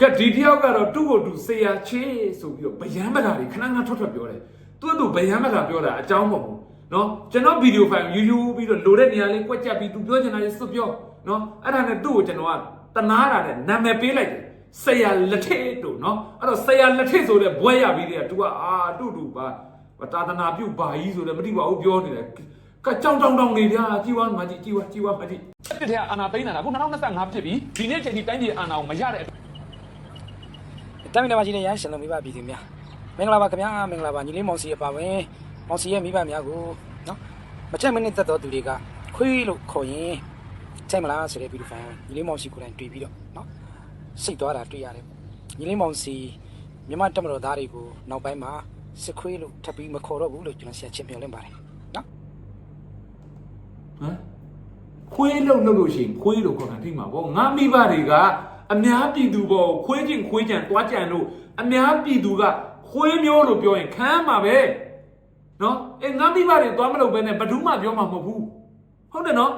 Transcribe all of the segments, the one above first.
ကဲဒီတယောက်ကတော့သူ့ကိုသူဆေးရချေဆိုပြီးတော့ဗျမ်းမတာတွေခဏခဏထွက်ထွက်ပြောတယ်သူကသူဗျမ်းမတာပြောတာအကြောင်းမဟုတ်ဘူးနော်ကျွန်တော်ဗီဒီယိုဖိုင်ယူယူပြီးတော့လိုတဲ့နေရာလေးကွက်ကြက်ပြီးသူပြောချင်တာလေးစွတ်ပြောနော်အဲ့ဒါနဲ့သူ့ကိုကျွန်တော်ကတနာတာနဲ့နာမည်ပေးလိုက်တယ်ဆရာလက်ထက်တို့နော်အဲ့တော့ဆရာလက်ထက်ဆိုတဲ့ဘွဲရပြီးတဲ့က तू ကအာတူတူပါတာသနာပြုဘာကြီးဆိုလည်းမသိပါဘူးပြောနေတယ်ကကြောင်တောင်တောင်နေဗျာကြည်ဝါမကြီးကြည်ဝါကြည်ဝါမကြီးတစ်ထက်အာနာသိန်းတာကခု2025ဖြစ်ပြီဒီနေ့ချိန်ဒီတိုင်းပြည်အာနာကိုမရတဲ့ တမ်းမြင်မှာရှိတဲ့ရန်ရှင်လုံးမိဘပြည်သူများမင်္ဂလာပါခင်ဗျာမင်္ဂလာပါညီလေးမောင်စီအပါဝင်မောင်စီရဲ့မိဘများကိုနော်မချက်မနစ်သက်တော်သူတွေကခွေးလို့ခေါ်ရင်ချိန်မလားဆိုတဲ့ဗီဒီယိုဖိုင်ညီလေးမောင်စီကိုယ်တိုင်တွေ့ပြီးတော့နော်စိတ်သွားတာတွေ့ရတယ်ညီလေးမောင်စီမြမတက်မတော်သားတွေကိုနောက်ပိုင်းမှာစစ်ခွေးလို့ထပ်ပြီးမခေါ်တော့ဘူးလို့ကျွန်တော်ဆရာချင်းပြောလင်းပါတယ်နော်ဟမ်ခွေးလုံလို့လို့ရှိရင်ခွေးလို့ခေါ်တာသိမှာပေါ့ငါမိဘတွေက အများပြည်သူပေါ့ခွေးချင်းခွေးကြံတွားကြံလို့အများပြည်သူကခွေးမျိုးလို့ပြောရင်ခံရမှာပဲနော်အဲငါမိဘတွေတွားမလို့ပဲနဲ့ဘယ်သူမှပြောမှာမဟုတ်ဘူးဟုတ်တယ်နော်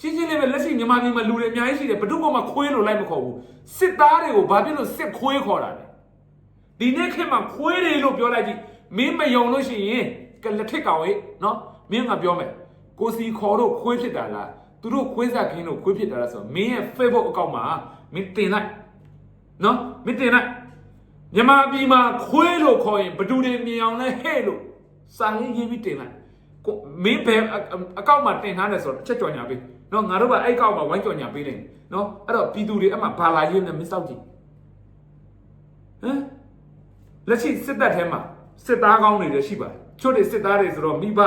ရှင်းရှင်းလေးပဲလက်ရှိမြန်မာပြည်မှာလူတွေအများကြီးရှိတယ်ဘယ်သူမှမခွေးလို့လိုက်မခေါ်ဘူးစစ်သားတွေကိုဘာဖြစ်လို့စစ်ခွေးခေါ်တာလဲဒီနေ့ခေတ်မှာခွေးတွေလို့ပြောလိုက်ကြည့်မင်းမယုံလို့ရှိရင်ကလက်ထစ်ကောင်ရေးနော်မင်းကပြောမယ်ကိုစီခေါ်တော့ခွေးဖြစ်တာလားသူတို့ခွေးစားခင်းတော့ခွေးဖြစ်တာလားဆိုတော့မင်းရဲ့ Facebook အကောင့်မှာ မင်းတင်လိုက်နော်မင်းတင်လိုက်မြန်မာပြည်မှာခွေးလို့ခေါ်ရင်ဘယ်သူတွေမြင်အောင်လဲဟဲ့လို့စာရင်းရေးပြီးတင်လိုက်ကိုမင်းဘယ်အအကောင့်မှာတင်ထားတယ်ဆိုတော့ချက်ကြော်ညာပေးနော်ငါတို့ကအဲ့အကောင့်မှာဝိုင်းကြော်ညာပေးတယ်နော်အဲ့တော့ပြည်သူတွေအမှဘာလာရေးနဲ့မစောက်ကြည့်ဟမ်လက်ရှိစစ်တပ်ထဲမှာစစ်သားကောင်းတွေလည်းရှိပါတယ်ချို့တွေစစ်သားတွေဆိုတော့မိဘ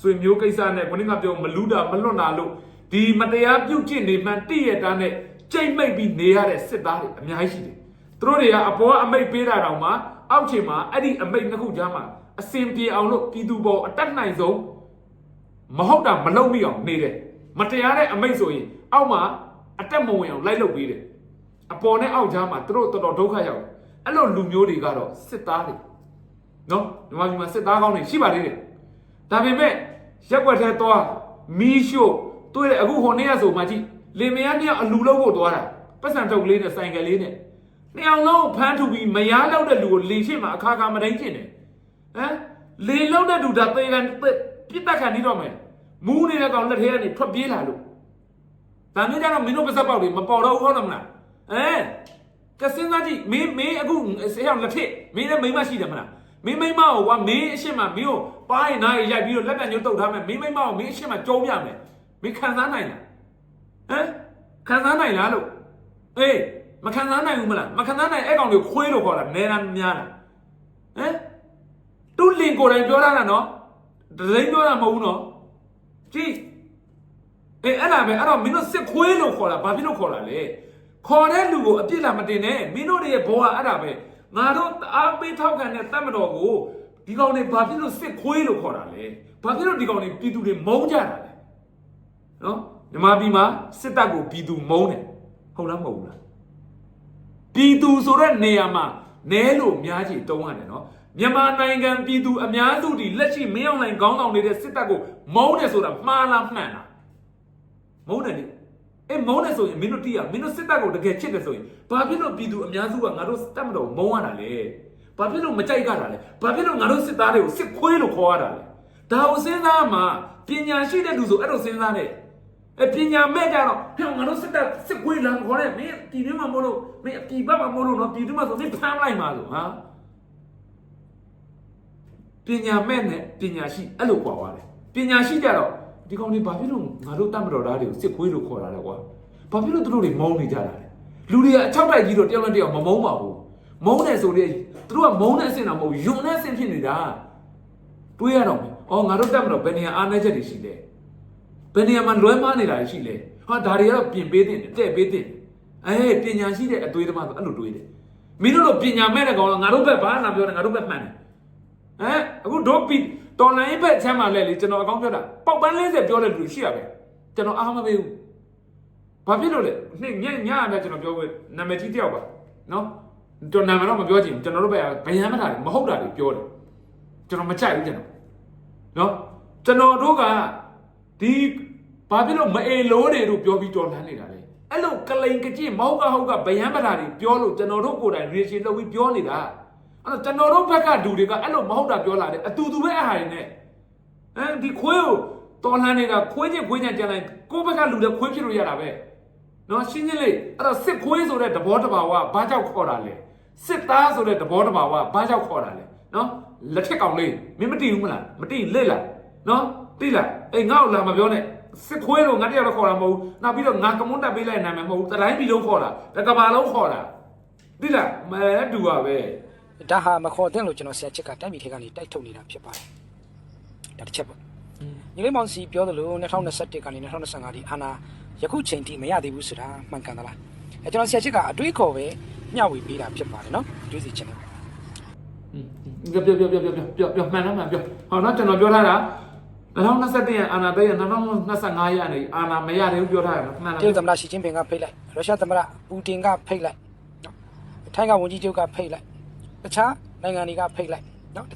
ဆွေမျိုးကိစ္စနဲ့ခொနည်းကပြောမလူးတာမလွတ်တာလို့ဒီမတရားပြုတ်ကျင့်နေမှန်တည့်ရတာနဲ့ ကြိတ်မိတ်ပြီးနေရတဲ့စစ်သားတွေအများကြီးရှိတယ်သူတို့တွေကအပေါ်ကအမိတ်ပေးတာတောင်မှအောက်ခြေမှာအဲ့ဒီအမိတ်နှစ်ခုကြားမှာအစင်ပြေအောင်လို့ပြည်သူပေါ်အတက်နိုင်ဆုံးမဟုတ်တာမလုပ်မိအောင်နေတယ်မတရားတဲ့အမိတ်ဆိုရင်အောက်မှာအတက်မဝင်အောင်လိုက်လုပ်ပေးတယ်အပေါ်နဲ့အောက်ကြားမှာသူတို့တော်တော်ဒုက္ခရောက်တယ်အဲ့လိုလူမျိုးတွေကတော့စစ်သားတွေနော်မြန်မာပြည်မှာစစ်သားကောင်းတွေရှိပါသေးတယ်ဒါပေမဲ့ရက်ွက်ထဲသွားမီးရှို့တွေ့တယ်အခုဟိုနေ့ကဆိုမှကြည့် လင်မယားနှစ်ယောက်အလူလုံးဖို့သွားတာပတ်စံတုပ်လေးနဲ့ဆိုင်ကယ်လေးနဲ့နှစ်ယောက်လုံးကိုဖမ်းထုတ်ပြီးမရားလောက်တဲ့လူကိုလေရှိမှအခါခါမတိုင်းကျင်တယ်ဟမ်လေလောက်တဲ့လူဒါသေကန်ပြစ်တက်ခံနေတော့မယ်မူးနေတဲ့ကောင်လက်ထဲကနေထွက်ပြေးလာလို့ဒါမျိုးကြတော့မင်းတို့ပါစက်ပေါက်တွေမပေါ်တော့ဘူးဟုတ်တယ်မလားအဲကစင်းသားကြီးမင်းမင်းအခုဆေးရောက်လက်ထစ်မင်းလည်းမိမရှိတယ်မလားမင်းမိမကိုကွာမင်းအရှင်းမမင်းကိုပါးရင်နားရိုက်ပြီးတော့လက်ကန်ညှုပ်တုတ်ထားမယ်မင်းမိမကိုမင်းအရှင်းမကြုံပြမယ်မင်းခံစားနိုင်လား ဟမ်ခံစားနိုင်လားလို့အေးမခံစားနိုင်ဘူးမလားမခံစားနိုင်အဲ့ကောင်တွေခွေးလို့ခေါ်တာနဲတာများလားဟမ်သူ့လင်ကိုယ်တိုင်ပြောတာနော်ဒဇိန်ပြောတာမဟုတ်ဘူးနော်ကြည့်အေးအဲ့ဒါပဲအဲ့တော့မင်းတို့စစ်ခွေးလို့ခေါ်တာဘာဖြစ်လို့ခေါ်တာလဲခေါ်တဲ့လူကိုအပြစ်လာမတင်နဲ့မင်းတို့တွေရဲ့ဘောကအဲ့ဒါပဲငါတို့အားပေးထောက်ခံတဲ့တတ်မတော်ကိုဒီကောင်တွေဘာဖြစ်လို့စစ်ခွေးလို့ခေါ်တာလဲဘာဖြစ်လို့ဒီကောင်တွေပြည်သူတွေမုန်းကြတာလဲနော် မြန်မာပြည်မှာစစ်တပ်ကိုပြည်သူမုန်းတယ်ဟုတ်လားမဟုတ်ဘူးလားပြည်သူဆိုတဲ့နေရာမှာနဲလို့များကြီးတုံးရတယ်နော်မြန်မာနိုင်ငံပြည်သူအများစုဒီလက်ရှိမင်းအောင်လှိုင်ခေါင်းဆောင်နေတဲ့စစ်တပ်ကိုမုန်းတယ်ဆိုတာမှားလားမှန်လားမုန်းတယ်လေအေးမုန်းတယ်ဆိုရင်မင်းတို့တိရမင်းတို့စစ်တပ်ကိုတကယ်ချစ်တယ်ဆိုရင်ဘာဖြစ်လို့ပြည်သူအများစုကငါတို့စစ်တပ်မတော်မုန်းရတာလဲဘာဖြစ်လို့မကြိုက်ကြတာလဲဘာဖြစ်လို့ငါတို့စစ်သားတွေကိုစစ်ခွေးလို့ခေါ်ရတာလဲဒါကိုစဉ်းစားမှာပညာရှိတဲ့လူဆိုအဲ့လိုစဉ်းစားနဲ့ အပညာမဲ့ကြတော့ဟဲ့ငါတို့စစ်တပ်စစ်ခွေးလာခေါ်တယ်မင်းပြည်တွင်းမှာမလို့မင်းအပြည်ဘက်မှာမလို့နော်ပြည်တွင်းမှာဆိုမင်းဖမ်းလိုက်မှာလို့ဟာပညာမဲ့နဲ့ပညာရှိအဲ့လိုကွာသွားတယ်ပညာရှိကြတော့ဒီကောင်တွေဘာဖြစ်လို့ငါတို့တတ်မတော်သားတွေကိုစစ်ခွေးလို့ခေါ်တာလဲကွာဘာဖြစ်လို့သူတို့တွေမုန်းနေကြတာလဲလူတွေကအချောက်တိုက်ကြီးတော့တယောက်နဲ့တယောက်မမုန်းပါဘူးမုန်းတယ်ဆိုလေသူတို့ကမုန်းတဲ့အဆင့်တော့မဟုတ်ယွန်းတဲ့အဆင့်ဖြစ်နေတာတွေးရတော့မယ်အော်ငါတို့တတ်မတော်ဘယ်နေရာအားနည်းချက်တွေရှိလဲ ဘယ်နေရာမှာလွဲမှားနေတာတွေရှိလဲဟာဒါတွေကတော့ပြင်ပေးတင်တယ်တဲ့ပေးတင်တယ်အဲပညာရှိတဲ့အသွေးသမားဆိုအဲ့လိုတွေးတယ်မင်းတို့လိုပညာမဲ့တဲ့ကောင်ကငါတို့ဘက်ဘာနာပြောတယ်ငါတို့ဘက်မှန်တယ်ဟမ်အခုဒိုပီတော်လိုင်းဘက်ချမ်းမှာလဲလေကျွန်တော်အကောင်းပြောတာပေါက်ပန်း40ပြောတဲ့လူရှိရပဲကျွန်တော်အားမပေးဘူးဘာဖြစ်လို့လဲနေ့ညညရတဲ့ကျွန်တော်ပြောခွင့်နာမည်ကြီးတယောက်ပါနော်ကျွန်တော်နာမည်တော့မပြောချင်ဘူးကျွန်တော်တို့ဘက်ကဗယံမထားတယ်မဟုတ်တာတွေပြောတယ်ကျွန်တော်မကြိုက်ဘူးကျွန်တော်နော်ကျွန်တော်တို့က ဒီဘာဖြစ်လို့မအေလိုတွေတို့ပြောပြီးတော်လှန်နေတာလဲအဲ့လိုကလိန်ကကြည့်မဟုတ်ကဟုတ်ကဗယံပဓာတွေပြောလို့ကျွန်တော်တို့ကိုယ်တိုင် reaction လုပ်ပြီးပြောနေတာအဲ့တော့ကျွန်တော်တို့ဘက်ကဒူတွေကအဲ့လိုမဟုတ်တာပြောလာတယ်အတူတူပဲအဟာတွေနဲ့အဲဒီခွေးကိုတော်လှန်နေတာခွေးချင်းခွေးချင်းကြံလိုက်ကိုယ့်ဘက်ကလူတွေခွေးဖြစ်လို့ရတာပဲနော်ရှင်းရှင်းလေးအဲ့တော့စစ်ခွေးဆိုတဲ့သဘောတဘာဝဘာကြောင့်ခေါ်တာလဲစစ်သားဆိုတဲ့သဘောတဘာဝဘာကြောင့်ခေါ်တာလဲနော်လက်ထက်ကောင်လေးမင်းမသိဘူးမလားမသိလက်လားနော် သိလားအေးငါ့ကိုလာမပြောနဲ့စစ်ခွေးတော့ငါတယောက်တော့ခေါ်တာမဟုတ်ဘူးနောက်ပြီးတော့ငါကမွန်းတက်ပေးလိုက်နာမည်မဟုတ်ဘူးတတိုင်းပြည်လုံးခေါ်တာတကဘာလုံးခေါ်တာသိလားမဲတူပါပဲဒါဟာမခေါ်တဲ့လို့ကျွန်တော်ဆရာချက်ကတိုက်မိထဲကနေတိုက်ထုတ်နေတာဖြစ်ပါတယ်ဒါတစ်ချက်ပေါ့ညီလေးမောင်စီပြောသလို2021ကနေ2025ဒီအာနာယခုချိန်ထိမရသေးဘူးဆိုတာမှန်ကန်သလားအဲကျွန်တော်ဆရာချက်ကအတွေးခေါ်ပဲမျှဝေပေးတာဖြစ်ပါတယ်နော်အတွေးစီချင်တယ်ပြောပြောပြောပြောပြောပြောပြောမှန်လားမှန်ပြောဟောနော်ကျွန်တော်ပြောထားတာ 2021ရအာနာသိရ2025ရနေအာနာမရသေးဘူးပြောထားရမှန်လားတရုတ်သမ္မတရှီကျင်းပင်ကဖိတ်လိုက်ရုရှားသမ္မတပူတင်ကဖိတ်လိုက်နော်ထိုင်းကဝန်ကြီးချုပ်ကဖိတ်လိုက်တခြားနိုင်ငံတွေကဖိတ်လိုက်နော်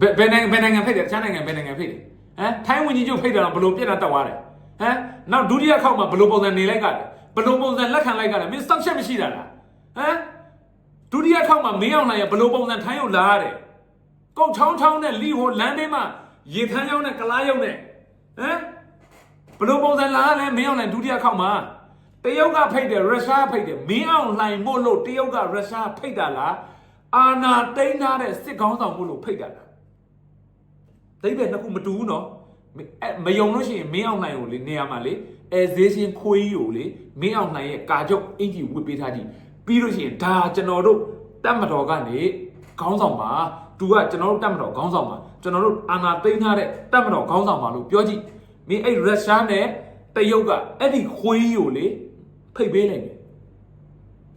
ဘယ်ဘယ်နိုင်ငံဘယ်နိုင်ငံဖိတ်တယ်တခြားနိုင်ငံဘယ်နိုင်ငံဖိတ်တယ်ဟမ်ထိုင်းဝင်ကြီးချုပ်ဖိတ်တယ်တော့ဘလို့ပြက်တာတက်သွားတယ်ဟမ်နောက်ဒုတိယခေါက်မှာဘလို့ပုံစံနေလိုက်ကြတယ်ဘလို့ပုံစံလက်ခံလိုက်ကြတယ်မင်းစောင့်ချက်မရှိတာလားဟမ်ဒုတိယခေါက်မှာမင်းအောင်နိုင်ရဘလို့ပုံစံထိုင်းကိုလာရတယ်ကုတ်ချောင်းချောင်းနဲ့လီဟိုလမ်းလေးမှာ ရေခမ်းရောက်နဲ့ကလားရောက်နဲ့ဟမ်ဘလို့ပုံစံလာရလဲမင်းအောင်နိုင်ဒုတိယခေါက်မှာတရုတ်ကဖိတ်တယ်ရုရှားဖိတ်တယ်မင်းအောင်လှိုင်မို့လို့တရုတ်ကရုရှားဖိတ်တာလားအာနာတိန်းထားတဲ့စစ်ကောင်းဆောင်မို့လို့ဖိတ်တာလားဒိဗ္ဗေနှစ်ခုမတူဘူးနော်မအဲ့မယုံလို့ရှိရင်မင်းအောင်နိုင်ကိုလေနေရာမှာလေအဲဈေးရှင်ခွေးကြီးကိုလေမင်းအောင်နိုင်ရဲ့ကာချုပ်အင်ကြီးဝစ်ပေးထားကြည့်ပြီးလို့ရှိရင်ဒါကျွန်တော်တို့တတ်မတော်ကနေခေါင်းဆောင်ပါ သူကကျွန်တော်တို့တတ်မတော်ခေါင်းဆောင်ပါကျွန်တော်တို့အာနာသိမ်းထားတဲ့တတ်မတော်ခေါင်းဆောင်ပါလို့ပြောကြည့်မင်းအဲ့ရုရှားနဲ့တရုတ်ကအဲ့ဒီခွေးကြီးကိုလေဖိတ်ပေးလိုက်တယ်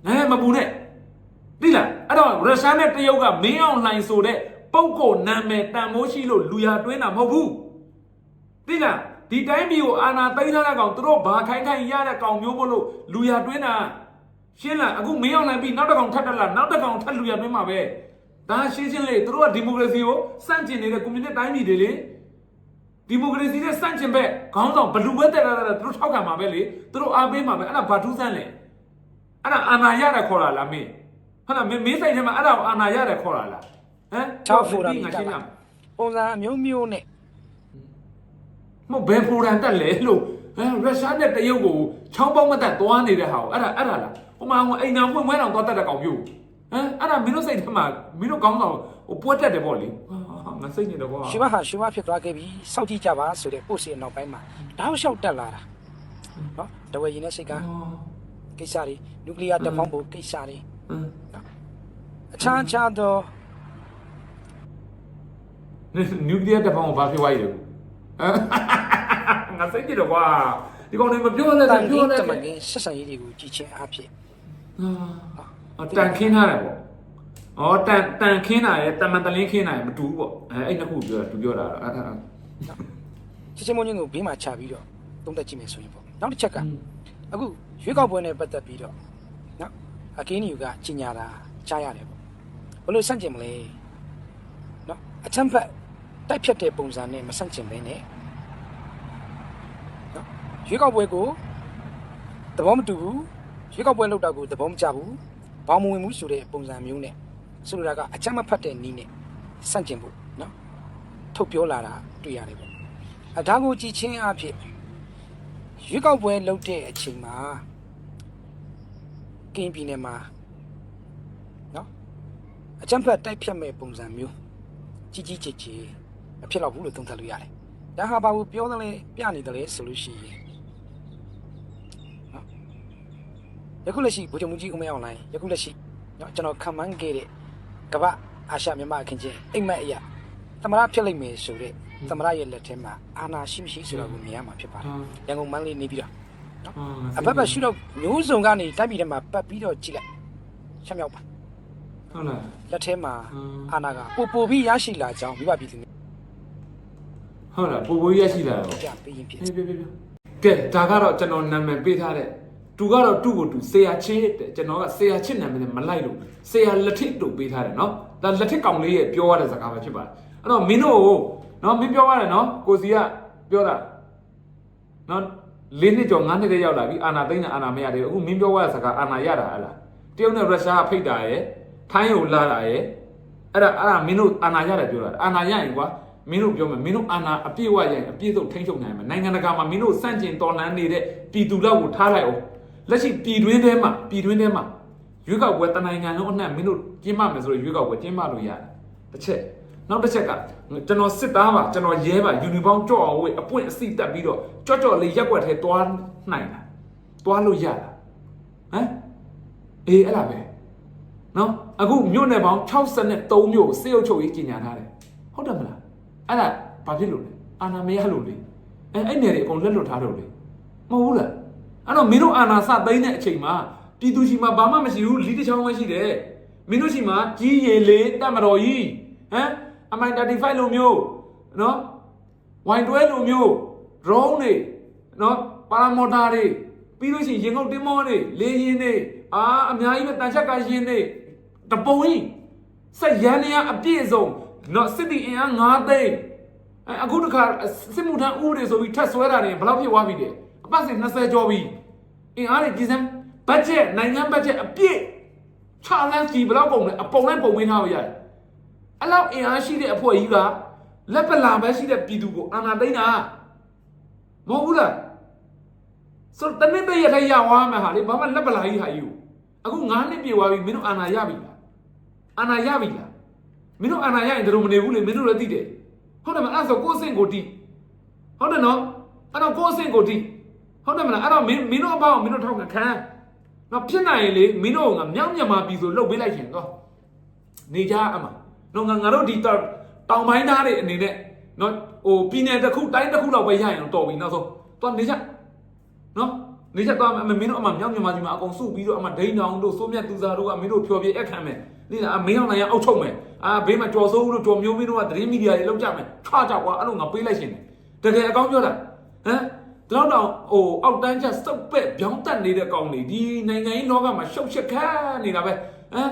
အဲမပူနဲ့သိလားအဲ့တော့ရုရှားနဲ့တရုတ်ကမင်းအောင်လှိုင်ဆိုတဲ့ပုံကိုနာမည်တန်မိုးရှိလို့လူရတွင်းတာမဟုတ်ဘူးသိလားဒီတိုင်းပြည်ကိုအာနာသိမ်းထားတဲ့ကောင်သူတို့ဘာခိုင်းခိုင်းရတဲ့ကောင်မျိုးမို့လို့လူရတွင်းတာရှင်းလားအခုမင်းအောင်လှိုင်ပြီးနောက်တစ်ကောင်ထပ်တက်လာနောက်တစ်ကောင်ထပ်လူရတွင်းမှာပဲ ဒါရှင်းရှင်းလေးသူတို့ကဒီမိုကရေစီကိုစန့်ကျင်နေတဲ့ကွန်မြူနစ်တိုင်းပြည်တွေလေဒီမိုကရေစီနဲ့စန့်ကျင်ဘက်ခေါင်းဆောင်ဘလူပဲတက်လာတာသူတို့ထောက်ခံမှာပဲလေသူတို့အားပေးမှာပဲအဲ့ဒါဘာထူးဆန်းလဲအဲ့ဒါအာနာရတဲ့ခေါ်တာလားမင်းဟာမင်းမင်းစိတ်ထဲမှာအဲ့ဒါကိုအာနာရတယ်ခေါ်တာလားဟမ်ချောက်ဖိုရမ်ငါတက်ရှင်းလာလားပုံစံအမျိုးမျိုးနဲ့မဟုတ်ဘယ်ဖိုရမ်တက်လဲလို့ဟမ်ရုရှားနဲ့တရုတ်ကိုချောင်းပေါက်မတက်သွားနေတဲ့ဟာကိုအဲ့ဒါအဲ့ဒါလားဟိုမှာဟိုအိမ်နာဖွင့်ပွဲတောင်သွားတက်တဲ့ကောင်မျိုး ဟမ်အဲ့ဒါမင်းတို့စိတ်ထဲမှာမင်းတို့ကောင်းဆောင်ဟိုပွက်တက်တယ်ပေါ့လေဟာငါစိတ်နေတော့ကွာ ရှင်မဟာရှင်မဖြစ်သွားခဲ့ပြီစောက်ကြည့်ကြပါဆိုတဲ့ပို့စီနောက်ပိုင်းမှာတောက်လျှောက်တက်လာတာနော်တဝဲရင်နဲ့စိတ်ကကိစ္စတွေနျူကလ িয়ার တပ်ပေါင်းဖို့ကိစ္စတွေ ဟမ် အခြားခြားသော နျူကလ িয়ার တပ်ပေါင်းကိုဘာဖြစ်သွားရည်လဲဟမ်ငါစိတ်နေတော့ကွာဒီကောင်တွေမပြောနဲ့ တန်ခ ပြော င်း နဲ့ တမကင်းဆက်ဆံရေးတွေကိုကြည်ချင်းအဖြစ် အာ တန်ခင်းထားတယ်ပေါ့။ဩတန်တန်ခင်းတာရယ်တမန်တလင်းခင်းတာရယ်မတူဘူးပေါ့။အဲအဲ့နှစ်ခုပြောတာသူပြောတာအဲ့ဒါချစ်ချင်းမွန်းချင်းကိုဘေးမှာချပြီးတော့တုံးတက်ကြည့်မယ်ဆိုရင်ပေါ့နောက်တစ်ချက်ကအခုရွေးကောက်ပွဲနဲ့ပတ်သက်ပြီးတော့နော်အကင်းယူကကြီးညာတာကြားရတယ်ပေါ့ဘယ်လိုစန့်ကျင်မလဲနော်အချမ်းဖက်တိုက်ဖြတ်တဲ့ပုံစံနဲ့မဆန့်ကျင်ဘဲနဲ့နော်ရွေးကောက်ပွဲကိုသဘောမတူဘူးရွေးကောက်ပွဲလုပ်တာကိုသဘောမကျဘူး ဘောင်းမဝင်ဘူးဆိုတဲ့ပုံစံမျိုးနဲ့ဆိုလိုတာကအချမ်းမဖတ်တဲ့နီးနဲ့ဆန့်ကျင်ဖို့နော်ထုတ်ပြောလာတာတွေ့ရတယ်ပေါ့အဒါကိုကြည်ချင်းအဖြစ်ရွေးကောက်ပွဲလုပ်တဲ့အချိန်မှာကင်းပြည်နယ်မှာနော်အကြံဖက်တိုက်ဖြတ်မဲ့ပုံစံမျိုးကြီးကြီးကျယ်ကျယ်မဖြစ်တော့ဘူးလို့သုံးသပ်လို့ရတယ်။ဒါဟာဘာလို့ပြောတယ်လဲပြနေတယ်လဲဆိုလို့ရှိရင်နော် ယခုလက်ရှိဗိုလ်ချုပ်မှုကြီးဦးမင်းအောင်လိုင်းယခုလက်ရှိနော်ကျွန်တော်ခံမှန်းခဲ့တဲ့ကမ္ဘာအာရှမြန်မာအခင်းချင်းအိမ်မက်အရာသမရဖြစ်လိမ့်မယ်ဆိုတဲ့သမရရဲ့လက်ထဲမှာအာနာရှိမရှိဆိုတာကိုမြင်ရမှာဖြစ်ပါတယ်။ရန်ကုန်မန္တလေးနေပြီးတော့အဘက်ဘက်ရှုတော့မျိုးစုံကနေတိုက်ပြည်ထဲမှာပတ်ပြီးတော့ကြည့်လိုက်ချက်မြောက်ပါဟုတ်လားလက်ထဲမှာอืมအာနာကပို့ပို့ပြီးရရှိလာကြောင်းမိဘပြည်သူတွေဟုတ်လားပူပူရရှိလာတော့ပြပေးရင်ဖြစ်ပြေးပြေးပြေးပြေးကဲဒါကတော့ကျွန်တော်နာမည်ပေးထားတဲ့ သူကတော့သူ့ကိုသူဆေယာချစ်တဲ့ကျွန်တော်ကဆေယာချစ်နာမည်နဲ့မလိုက်လို့ဆေယာလက်ထစ်တို့ပေးထားတယ်နော်ဒါလက်ထစ်ကောင်လေးရဲ့ပြောရတဲ့စကားပဲဖြစ်ပါတယ်အဲ့တော့မင်းတို့နော်မင်းပြောရတယ်နော်ကိုစီကပြောတာနော်၄နှစ်ကျော်၅နှစ်တည်းရောက်လာပြီအာနာသိန်းနဲ့အာနာမရသေးဘူးအခုမင်းပြောရတဲ့စကားအာနာရတာဟလားတရုတ်နဲ့ရုရှားကဖိတ်တာရယ်ထိုင်းကိုလာတာရယ်အဲ့ဒါအဲ့ဒါမင်းတို့အာနာရတယ်ပြောတာအာနာရရင်ကွာမင်းတို့ပြောမယ်မင်းတို့အာနာအပြည့်ဝရရင်အပြည့်စုံထိန်းချုပ်နိုင်မယ်နိုင်ငံတကာမှာမင်းတို့စန့်ကျင်တော်လှန်နေတဲ့ပြည်သူလောက်ကိုထားလိုက်အောင် လက်ရှိပြည်တွင်းထဲမှာပြည်တွင်းထဲမှာရွေးကောက်ပွဲတနိုင်ငံလုံးအနှံ့မင်းတို့ကျင်းပမယ်ဆိုတော့ရွေးကောက်ပွဲကျင်းပလို့ရတယ်တစ်ချက်နောက်တစ်ချက်ကကျွန်တော်စစ်သားပါကျွန်တော်ရဲပါယူနီဖောင်းကြော့အောင်ဝေးအပွင့်အစီတက်ပြီးတော့ကြော့ကြော့လေးရက်ွက်ထဲတွားနိုင်တာတွားလို့ရတာဟမ်အေးအဲ့ဒါပဲနော်အခုမြို့နယ်ပေါင်း63မြို့စေအုပ်ချုပ်ရေးကြီးညာထားတယ်ဟုတ်တယ်မလားအဲ့ဒါဘာဖြစ်လို့လဲအာနာမရလို့လေအဲအဲ့နယ်တွေအကုန်လက်လွတ်ထားတော့လေမဟုတ်ဘူးလား အဲ့တော့မင်းတို့အာနာစသိမ်းတဲ့အချိန်မှာပြည်သူရှိမှာဘာမှမရှိဘူးလီတစ်ချောင်းပဲရှိတယ်မင်းတို့ရှိမှာကြီးရည်လေးတက်မတော်ကြီးဟမ်အမိုင်35လိုမျိုးနော် Y12 လိုမျိုး drone တွေနော်ပါရာမော်တာတွေပြီးလို့ရှိရင်ရင်ငုတ်တင်းမောတွေလေရင်တွေအာအများကြီးပဲတန်ချက်ကရင်တွေတပုံကြီးစက်ရန်နေရအပြည့်စုံနော်စစ်တီအင်အား9သိန်းအဲအခုတခါစစ်မှုထမ်းဥပဒေဆိုပြီးထပ်ဆွဲတာတွေဘယ်လောက်ဖြစ်သွားပြီလဲအ ပတ်စဉ်20ကျော်ပြီအင်အားတွေကြီးစမ်းဘတ်ဂျက်နိုင်ငံဘတ်ဂျက်အပြည့်ချလန်းစီဘယ်လောက်ပုံလဲအပုံလိုက်ပုံပေးထားလို့ရတယ်အဲ့လောက်အင်အားရှိတဲ့အဖွဲ့ကြီးကလက်ပလာပဲရှိတဲ့ပြည်သူကိုအာဏာသိမ်းတာမဟုတ်ဘူးလားဆိုတော့တနေ့တည်းရထိုင်ရသွားမှာဟာလေဘာမှလက်ပလာကြီးဟာယူအခု9နှစ်ပြည့်သွားပြီမင်းတို့အာဏာရပြီလားအာဏာရပြီလားမင်းတို့အာဏာရရင်တို့မနေဘူးလေမင်းတို့လည်းသိတယ်ဟုတ်တယ်မလားအဲ့ဆိုကိုယ်စင်ကိုတီးဟုတ်တယ်နော်အဲ့တော့ကိုယ်စင်ကိုတီး ဟုတ်တယ်မလားအဲ့တော့မင်းမင်းတို့အပေါင်းမင်းတို့ထောက်ခံခံနော်ဖြစ်နိုင်ရင်လေမင်းတို့ကမြောက်မြန်မာပြည်ဆိုလှုပ်ပေးလိုက်ရှင်တော့နေကြအမနော်ငါငါတို့ဒီတောင်ပိုင်းသားတွေအနေနဲ့နော်ဟိုပြည်နယ်တစ်ခုတိုင်းတစ်ခုလောက်ပဲရရင်တော့တော်ပြီနောက်ဆုံးတော့နေကြနော်နေချက်တော့မင်းတို့အမမြောက်မြန်မာပြည်မှာအကုန်စုပြီးတော့အမဒိန်းတောင်တို့စိုးမြတ်သူစားတို့ကမင်းတို့ဖြောပြက်ခံမယ်နေလားမင်းအောင်နိုင်ရအောက်ချုပ်မယ်အာဘေးမှာကြော်စိုးဦးတို့ကြော်မျိုးမင်းတို့ကသတင်းမီဒီယာတွေလောက်ကြမယ်ချွာကြကွာအဲ့လိုငါပေးလိုက်ရှင်တယ်တကယ်အကောင်းပြောတာဟမ် တော့တော့ဟိုအောက်တန်းချက်စုပ်ပက်ပြောင်းတက်နေတဲ့ကောင်တွေဒီနိုင်ငံရေးလောကမှာရှုပ်ရှက်ခါနေတာပဲဟမ်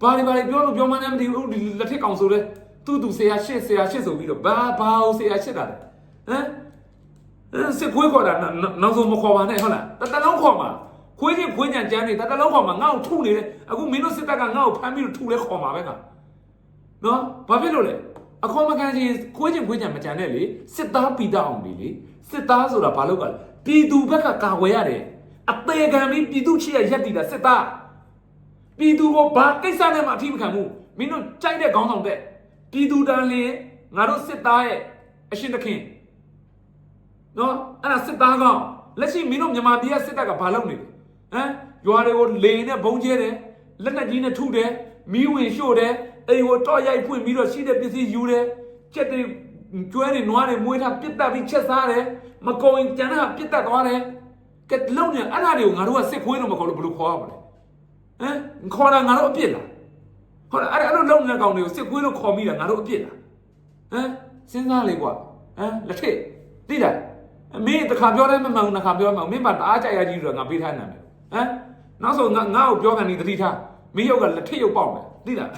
ဘာတွေဘာတွေပြောလို့ပြောမှန်းလည်းမသိဘူးဒီလက်ထက်ကောင်ဆိုလဲသူ့သူဆရာရှစ်ဆရာရှစ်ဆိုပြီးတော့ဘာဘာအောင်ဆရာရှစ်တာလဲဟမ်စစ်ခွေးခေါ်တာနောက်ဆုံးမခေါ်ပါနဲ့ဟုတ်လားတတလုံးခေါ်မှာခွေးချင်းခွေးညံကြမ်းနေတတလုံးခေါ်မှာငါ့ကိုထုနေတယ်အခုမင်းတို့စစ်တပ်ကငါ့ကိုဖမ်းပြီးတော့ထုလဲခေါ်မှာပဲကနော်ဘာဖြစ်လို့လဲအခေါ်မကန်ချင်းခွေးချင်းခွေးညံမကြမ်းနဲ့လေစစ်သားပီတာအောင်ပြီလေ စစ်သားဆိုတာဘာလို့ကလဲပြည်သူဘက်ကကာဝယ်ရတယ်အသေးခံပြီးပြည်သူချစ်ရရက်တည်တာစစ်သားပြည်သူကိုဘာကိစ္စနဲ့မှအထိမခံဘူးမင်းတို့ကြိုက်တဲ့ခေါင်းဆောင်တဲ့ပြည်သူတန်လျင်ငါတို့စစ်သားရဲ့အရှင်သခင်နော်အဲ့ဒါစစ်သားကောင်လက်ရှိမင်းတို့မြန်မာပြည်ကစစ်တပ်ကဘာလုပ်နေလဲဟမ်ရွာတွေကိုလေနဲ့ဘုံကျဲတယ်လက်နက်ကြီးနဲ့ထုတယ်မီးဝင်ရှို့တယ်အိမ်ကိုတော့ရိုက်ဖွင့်ပြီးတော့ရှိတဲ့ပစ္စည်းယူတယ်ကြက်တွေ ကျွဲတွေနွားတွေမွေးထားပစ်တက်ပြီးချက်စားတယ်မကုံရင်ကျန်တာပစ်တက်သွားတယ်ကဲလုံနေအဲ့ဒါတွေကိုငါတို့ကစစ်ခွေးလို့မခေါ်လို့ဘယ်လိုခေါ်ရမလဲဟမ်ခေါ်တာငါတို့အပြစ်လားဟုတ်လားအဲ့ဒါအဲ့လိုလုံနေတဲ့ကောင်တွေကိုစစ်ခွေးလို့ခေါ်မိတာငါတို့အပြစ်လားဟမ်စဉ်းစားလေကွာဟမ်လက်ထက်သိလားမင်းတခါပြောတယ်မမှန်ဘူးတစ်ခါပြောမှန်ဘူးမင်းပါတအားကြိုက်ရကြီးလို့ငါပေးထားနေတယ်ဟမ်နောက်ဆုံးငါငါ့ကိုပြောကန်နေတတိထားမင်းရုပ်ကလက်ထက်ရုပ်ပေါက်မယ်သိလား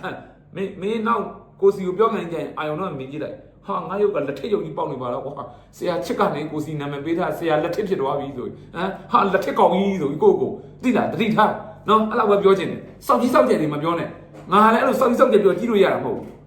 မင်းမင်းနောက်ကိုစီကိုပြောကန်ကြရင်အာယုံတော့မြင်ကြည့်လိုက် ဟာငါရုပ်ကလက်ထက်ရုပ်ကြီးပေါက်နေပါတော့ကွာဆရာချစ်ကနေကိုစီနာမည်ပေးထားဆရာလက်ထက်ဖြစ်သွားပြီဆိုဟမ်ဟာလက်ထက်ကောင်ကြီးဆိုပြီးကိုကိုသိလားတတိထားနော်အဲ့လောက်ပဲပြောချင်တယ်စောက်ကြီးစောက်ကြတယ်မပြောနဲ့ငါလည်းအဲ့လိုစောက်ကြီးစောက်ကြပြောကြည့်လို့ရတာမဟုတ်ဘူး